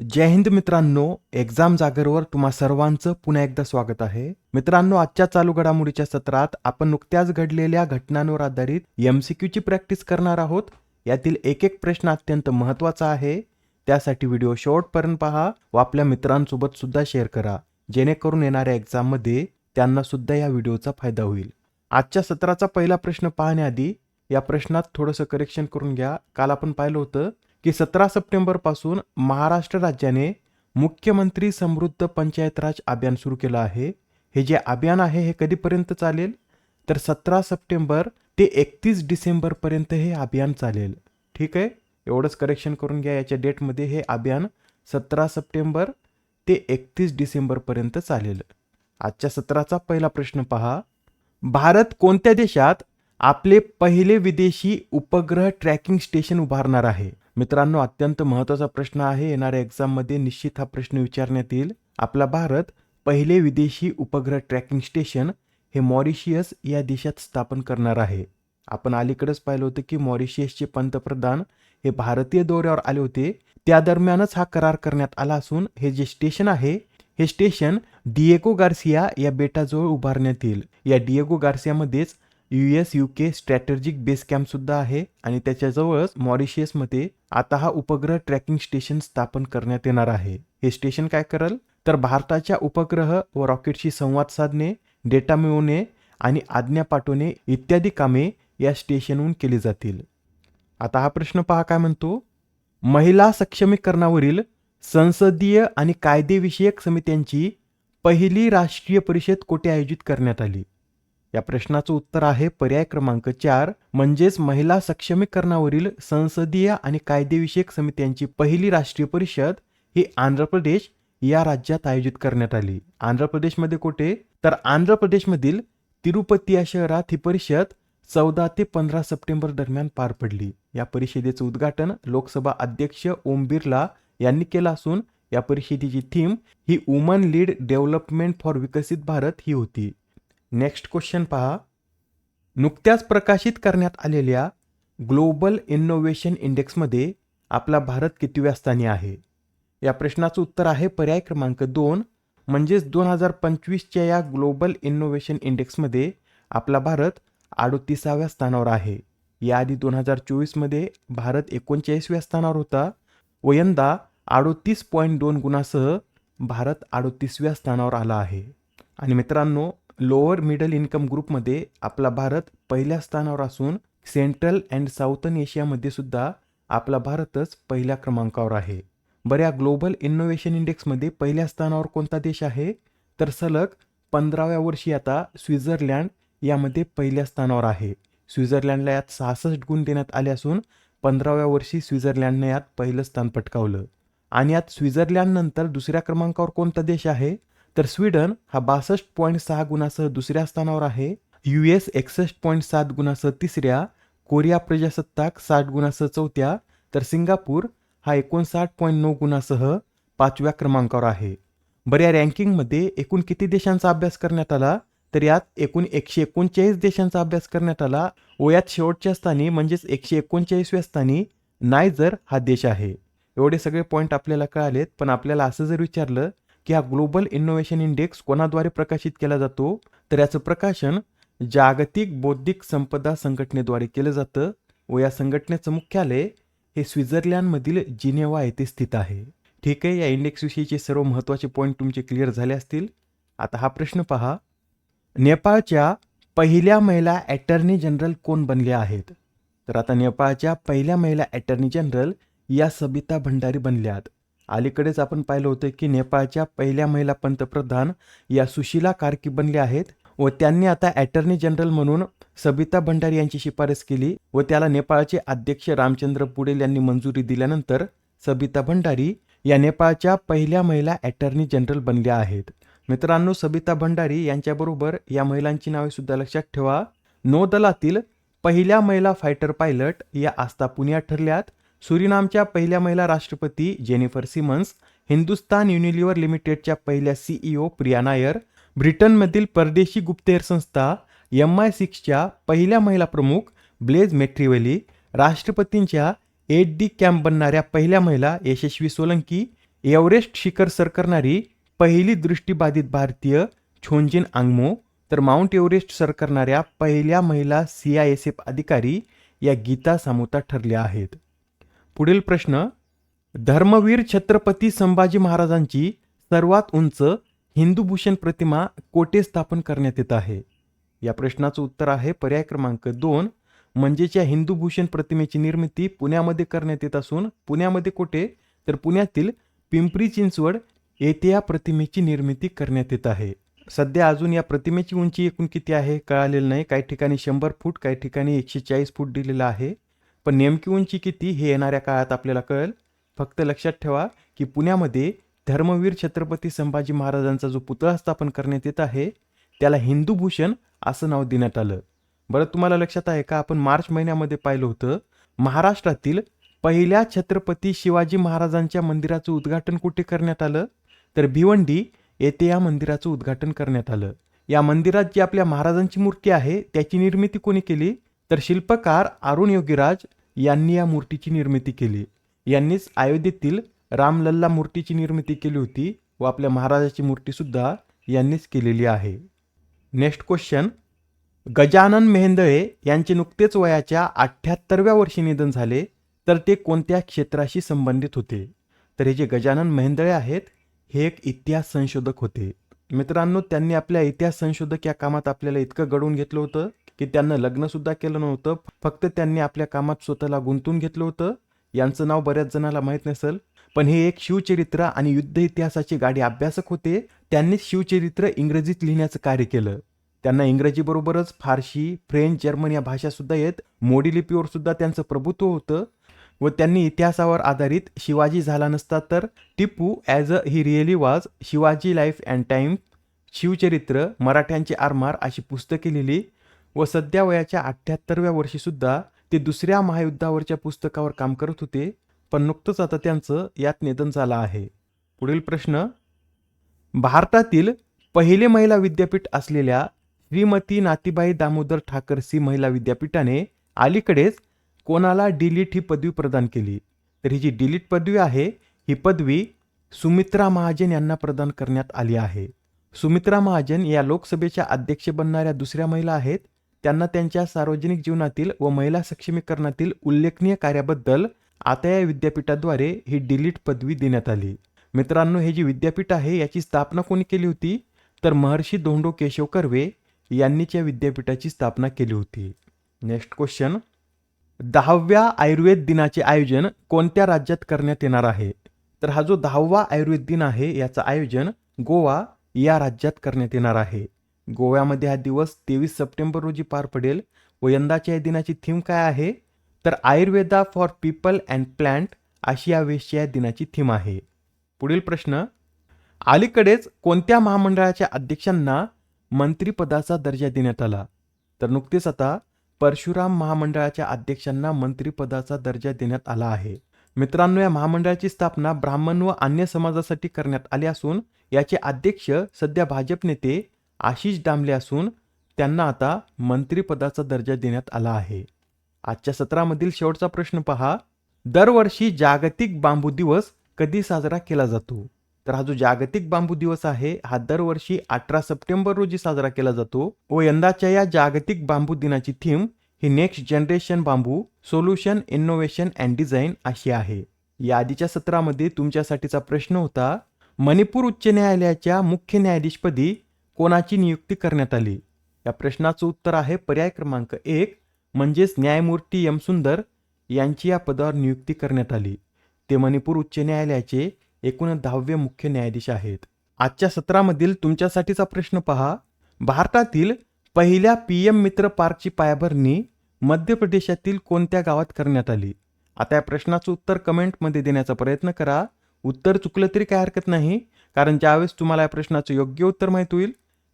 जय हिंद मित्रांनो एक्झाम जागरवर तुम्हा सर्वांचं पुन्हा एकदा स्वागत आहे. मित्रांनो आजच्या चालू घडामोडीच्या सत्रात आपण नुकत्याच घडलेल्या घटनांवर आधारित एमसीक्यूची प्रॅक्टिस करणार आहोत. यातील एक एक प्रश्न अत्यंत महत्त्वाचा आहे. त्यासाठी व्हिडिओ शेवटपर्यंत पहा व आपल्या मित्रांसोबत सुद्धा शेअर करा. जेणेकरून येणाऱ्या एक्झाममध्ये त्यांना सुद्धा या व्हिडिओचा फायदा होईल. आजच्या सत्राचा पहिला प्रश्न पाहण्याआधी या प्रश्नात थोडंसं करेक्शन करून घ्या. काल आपण पाहिलं होतं की सतरा सप्टेंबरपासून महाराष्ट्र राज्याने मुख्यमंत्री समृद्ध पंचायत राज अभियान सुरू केलं आहे. हे जे अभियान आहे हे कधीपर्यंत चालेल? तर सतरा सप्टेंबर ते एकतीस डिसेंबरपर्यंत हे अभियान चालेल. ठीक आहे? एवढंच करेक्शन करून घ्या. याच्या डेटमध्ये हे अभियान सतरा सप्टेंबर ते एकतीस डिसेंबरपर्यंत चालेल. आजच्या सत्राचा पहिला प्रश्न पहा. भारत कोणत्या देशात आपले पहिले विदेशी उपग्रह ट्रॅकिंग स्टेशन उभारणार आहे? मित्रांनो अत्यंत महत्त्वाचा प्रश्न आहे. येणाऱ्या एक्झाममध्ये निश्चित हा प्रश्न विचारण्यात येईल. आपला भारत पहिले विदेशी उपग्रह ट्रॅकिंग स्टेशन हे मॉरिशियस या देशात स्थापन करणार आहे. आपण अलीकडेच पाहिलं होतं की मॉरिशियसचे पंतप्रधान हे भारतीय दौऱ्यावर आले होते. त्या दरम्यानच हा करार करण्यात आला असून हे जे स्टेशन आहे हे स्टेशन डिएगो गार्सिया या बेटाजवळ उभारण्यात येईल. या Diego गार्सियामध्येच U S U K strategic base camp सुद्धा आहे आणि त्याच्याजवळच मॉरिशियसमध्ये आता हा उपग्रह ट्रॅकिंग स्टेशन स्थापन करण्यात येणार आहे. हे स्टेशन काय करेल? तर भारताच्या उपग्रह व रॉकेटशी संवाद साधणे डेटा मिळवणे आणि आज्ञा पाठवणे इत्यादी कामे या स्टेशनहून केली जातील. आता हा प्रश्न पहा काय म्हणतो? महिला सक्षमीकरणावरील संसदीय आणि कायदेविषयक समित्यांची पहिली राष्ट्रीय परिषद कोठे आयोजित करण्यात आली? या प्रश्नाचं उत्तर आहे पर्याय क्रमांक चार म्हणजेच महिला सक्षमीकरणावरील संसदीय आणि कायदेविषयक समित्यांची पहिली राष्ट्रीय परिषद ही आंध्र प्रदेश या राज्यात आयोजित करण्यात आली. आंध्र प्रदेशमध्ये कुठे? तर आंध्र प्रदेशमधील तिरुपती या शहरात ही परिषद चौदा ते पंधरा सप्टेंबर दरम्यान पार पडली. या परिषदेचं उद्घाटन लोकसभा अध्यक्ष ओम बिर्ला यांनी केलं असून या परिषदेची theme he women lead development for Viksit Bharat ही होती. नेक्स्ट क्वेश्चन पहा. नुकत्याच प्रकाशित करण्यात आलेल्या ग्लोबल इनोव्हेशन इंडेक्समध्ये आपला भारत कितव्या स्थानी आहे? या प्रश्नाचं उत्तर आहे पर्याय क्रमांक दोन. म्हणजेच दोन हजार पंचवीसच्या या ग्लोबल इनोव्हेशन इंडेक्समध्ये आपला भारत अडोतीसाव्या स्थानावर आहे. याआधी दोन हजार चोवीसमध्ये भारत एकोणचाळीसव्या स्थानावर होता व यंदा अडोतीस पॉईंट दोन गुणासह भारत अडोतीसव्या स्थानावर आला आहे. आणि मित्रांनो लोअर मिडल इन्कम ग्रुपमध्ये आपला भारत पहिल्या स्थानावर असून सेंट्रल अँड साऊथन एशियामध्ये सुद्धा आपला भारतच पहिल्या क्रमांकावर आहे. बरं या ग्लोबल इनोव्हेशन इंडेक्समध्ये पहिल्या स्थानावर कोणता देश आहे? तर सलग पंधराव्या वर्षी आता स्वित्झर्लंड यामध्ये पहिल्या स्थानावर आहे. स्वित्झर्लंडला यात सहासष्ट गुण देण्यात आले असून पंधराव्या वर्षी स्वित्झर्लंडने यात पहिलं स्थान पटकावलं. आणि यात स्वित्झर्लंडनंतर दुसऱ्या क्रमांकावर कोणता देश आहे? तर स्वीडन हा बासष्ट पॉईंट सहा गुणासह दुसऱ्या स्थानावर आहे. यू एस एकसष्ट पॉईंट सात गुणासह तिसऱ्या कोरिया प्रजासत्ताक साठ गुणासह चौथ्या तर सिंगापूर हा एकोणसाठ पॉईंट नऊ गुणासह पाचव्या क्रमांकावर आहे. बरं या रँकिंगमध्ये एकूण किती देशांचा अभ्यास करण्यात आला? तर यात एकूण एकशे एकोणचाळीस देशांचा अभ्यास करण्यात आला. व यात शेवटच्या स्थानी म्हणजेच एकशे एकोणचाळीसव्या स्थानी नायजर हा देश आहे. एवढे सगळे पॉईंट आपल्याला कळालेत पण आपल्याला असं जर विचारलं की हा ग्लोबल इनोव्हेशन इंडेक्स कोणाद्वारे प्रकाशित केला जातो? तर याचं प्रकाशन जागतिक बौद्धिक संपदा संघटनेद्वारे केलं जातं व या संघटनेचं मुख्यालय हे स्वित्झर्लंडमधील जिनेवा येथे स्थित आहे. ठीक आहे या इंडेक्सविषयीचे सर्व महत्त्वाचे पॉईंट तुमचे क्लिअर झाले असतील. आता हा प्रश्न पहा. नेपाळच्या पहिल्या महिला ॲटर्नी जनरल कोण बनल्या आहेत? तर आता नेपाळच्या पहिल्या महिला ॲटर्नी जनरल या सबिता भंडारी बनल्यात. अलीकडेच आपण पाहिलं होतं की नेपाळच्या पहिल्या महिला पंतप्रधान या सुशीला कार्की बनल्या आहेत व त्यांनी आता ॲटर्नी जनरल म्हणून सबिता भंडारी यांची शिफारस केली व त्याला नेपाळचे अध्यक्ष रामचंद्र पुडेल यांनी मंजुरी दिल्यानंतर सबिता भंडारी या नेपाळच्या पहिल्या महिला ॲटर्नी जनरल बनल्या आहेत. मित्रांनो सबिता भंडारी यांच्याबरोबर या महिलांची नावे सुद्धा लक्षात ठेवा. नौदलातील पहिल्या महिला फायटर पायलट या आस्था पुण्यात ठरल्यात. सुरिनामच्या पहिल्या महिला राष्ट्रपती जेनिफर सिमन्स हिंदुस्तान युनिलिव्हर लिमिटेडच्या पहिल्या सीईओ प्रिया नायर ब्रिटनमधील परदेशी गुप्तहेर संस्था एम आय सिक्सच्या पहिल्या महिला प्रमुख ब्लेज मेट्रिवेली राष्ट्रपतींच्या एट डी कॅम्प बनणाऱ्या पहिल्या महिला यशस्वी सोलंकी एव्हरेस्ट शिखर सर करणारी पहिली दृष्टीबाधित भारतीय छोंजिन आंगमो तर माउंट एव्हरेस्ट सर करणाऱ्या पहिल्या महिला सी आय एस एफ अधिकारी या गीता सामुता ठरल्या आहेत. पुढील प्रश्न धर्मवीर छत्रपती संभाजी महाराजांची सर्वात उंच हिंदूभूषण प्रतिमा कोठे स्थापन करण्यात येत आहे? या प्रश्नाचं उत्तर आहे पर्याय क्रमांक दोन म्हणजेच या हिंदूभूषण प्रतिमेची निर्मिती पुण्यामध्ये करण्यात येत असून पुण्यामध्ये कुठे? तर पुण्यातील पिंपरी चिंचवड येथे या प्रतिमेची निर्मिती करण्यात येत आहे. सध्या अजून या प्रतिमेची उंची एकूण किती आहे? कळालेलं नाही. काही ठिकाणी शंभर फूट काही ठिकाणी एकशे चाळीस फूट दिलेलं आहे. पण नेमकी उंची किती हे येणाऱ्या काळात आपल्याला कळेल. फक्त लक्षात ठेवा की पुण्यामध्ये धर्मवीर छत्रपती संभाजी महाराजांचा जो पुतळा स्थापन करण्यात येत आहे त्याला हिंदू भूषण असं नाव देण्यात आलं. बरं तुम्हाला लक्षात आहे का? आपण मार्च महिन्यामध्ये पाहिलं होतं महाराष्ट्रातील पहिल्या छत्रपती शिवाजी महाराजांच्या मंदिराचं उद्घाटन कुठे करण्यात आलं? तर भिवंडी येथे या मंदिराचं उद्घाटन करण्यात आलं. या मंदिरात जी आपल्या महाराजांची मूर्ती आहे त्याची निर्मिती कोणी केली? तर शिल्पकार अरुण योगीराज यांनी या मूर्तीची निर्मिती केली. यांनीच अयोध्येतील रामलल्ला मूर्तीची निर्मिती केली होती व आपल्या महाराजाची मूर्तीसुद्धा यांनीच केलेली आहे. नेक्स्ट क्वेश्चन गजानन मेहेंदळे यांचे नुकतेच वयाच्या अठ्ठ्याहत्तरव्या वर्षी निधन झाले तर ते कोणत्या क्षेत्राशी संबंधित होते? तर हे जे गजानन मेहेंदळे आहेत हे एक इतिहास संशोधक होते. मित्रांनो त्यांनी आपल्या इतिहास संशोधक या कामात आपल्याला इतकं घडवून घेतलं होतं की त्यांना लग्नसुद्धा केलं नव्हतं. फक्त त्यांनी आपल्या कामात स्वतःला गुंतून घेतलं होतं. यांचं नाव बऱ्याच जणाला माहीत नसेल पण हे एक शिवचरित्र आणि युद्ध इतिहासाचे गाडी अभ्यासक होते. त्यांनीच शिवचरित्र इंग्रजीत लिहिण्याचं कार्य केलं. त्यांना इंग्रजीबरोबरच फारशी फ्रेंच जर्मन या भाषा सुद्धा येत. मोडी लिपीवर सुद्धा त्यांचं प्रभुत्व होतं. व त्यांनी इतिहासावर आधारित शिवाजी झाला नसता तर Tipu as a he really was Shivaji life and time शिवचरित्र मराठ्यांचे आरमार अशी पुस्तके लिहिली. व सध्या वयाच्या अठ्ठ्याहत्तरव्या वर्षीसुद्धा ते दुसऱ्या महायुद्धावरच्या पुस्तकावर काम करत होते पण नुकतंच आता त्यांचं यात निधन झालं आहे. पुढील प्रश्न भारतातील पहिले महिला विद्यापीठ असलेल्या श्रीमती नातीबाई दामोदर ठाकरसी महिला विद्यापीठाने अलीकडेच कोणाला डिलीट ही पदवी प्रदान केली? तर ही जी डिलीट पदवी आहे ही पदवी सुमित्रा महाजन यांना प्रदान करण्यात आली आहे. सुमित्रा महाजन या लोकसभेच्या अध्यक्ष बनणाऱ्या दुसऱ्या महिला आहेत त्यांना त्यांच्या सार्वजनिक जीवनातील व महिला सक्षमीकरणातील उल्लेखनीय कार्याबद्दल आता या विद्यापीठाद्वारे ही डिलीट पदवी देण्यात आली. मित्रांनो हे जी विद्यापीठ आहे याची स्थापना कोणी केली होती? तर महर्षी धोंडो केशव कर्वे यांनीच या विद्यापीठाची स्थापना केली होती. नेक्स्ट क्वेश्चन दहाव्या आयुर्वेद दिनाचे आयोजन कोणत्या राज्यात करण्यात येणार आहे? तर हा जो दहावा आयुर्वेद दिन आहे याचं आयोजन गोवा या राज्यात करण्यात येणार आहे. गोव्यामध्ये हा दिवस तेवीस सप्टेंबर रोजी पार पडेल व यंदाच्या या दिनाची थीम काय आहे? तर Ayurveda for people and plant अशी या वेळेसच्या या दिनाची थीम आहे. पुढील प्रश्न अलीकडेच कोणत्या महामंडळाच्या अध्यक्षांना मंत्रिपदाचा दर्जा देण्यात आला? तर नुकतेच आता परशुराम महामंडळाच्या अध्यक्षांना मंत्रिपदाचा दर्जा देण्यात आला आहे. मित्रांनो या महामंडळाची स्थापना ब्राह्मण व अन्य समाजासाठी करण्यात आली असून याचे अध्यक्ष सध्या भाजप नेते आशिष दामले असून त्यांना आता मंत्रिपदाचा दर्जा देण्यात आला आहे. आजच्या सत्रामधील शेवटचा प्रश्न पहा. दरवर्षी जागतिक बांबू दिवस कधी साजरा केला जातो? तर हा जो जागतिक बांबू दिवस आहे हा दरवर्षी अठरा सप्टेंबर रोजी साजरा केला जातो व यंदाच्या या जागतिक बांबू दिनाची theme he next generation bamboo solution innovation and design अशी आहे. या आधीच्या सत्रामध्ये तुमच्यासाठीचा प्रश्न होता मणिपूर उच्च न्यायालयाच्या मुख्य न्यायाधीशपदी कोणाची नियुक्ती करण्यात आली? या प्रश्नाचं उत्तर आहे पर्याय क्रमांक एक म्हणजेच न्यायमूर्ती यम सुंदर यांची या पदावर नियुक्ती करण्यात आली. ते मणिपूर उच्च न्यायालयाचे एकूण दहावे मुख्य न्यायाधीश आहेत. आजच्या सत्रामधील तुमच्यासाठीचा प्रश्न पहा. भारतातील पहिल्या पी एम मित्र पार्कची पायाभरणी मध्य प्रदेशातील कोणत्या गावात करण्यात आली? आता या प्रश्नाचं उत्तर कमेंटमध्ये देण्याचा प्रयत्न करा. उत्तर चुकलं तरी काय हरकत नाही कारण ज्यावेळेस तुम्हाला या प्रश्नाचं योग्य उत्तर माहीत होईल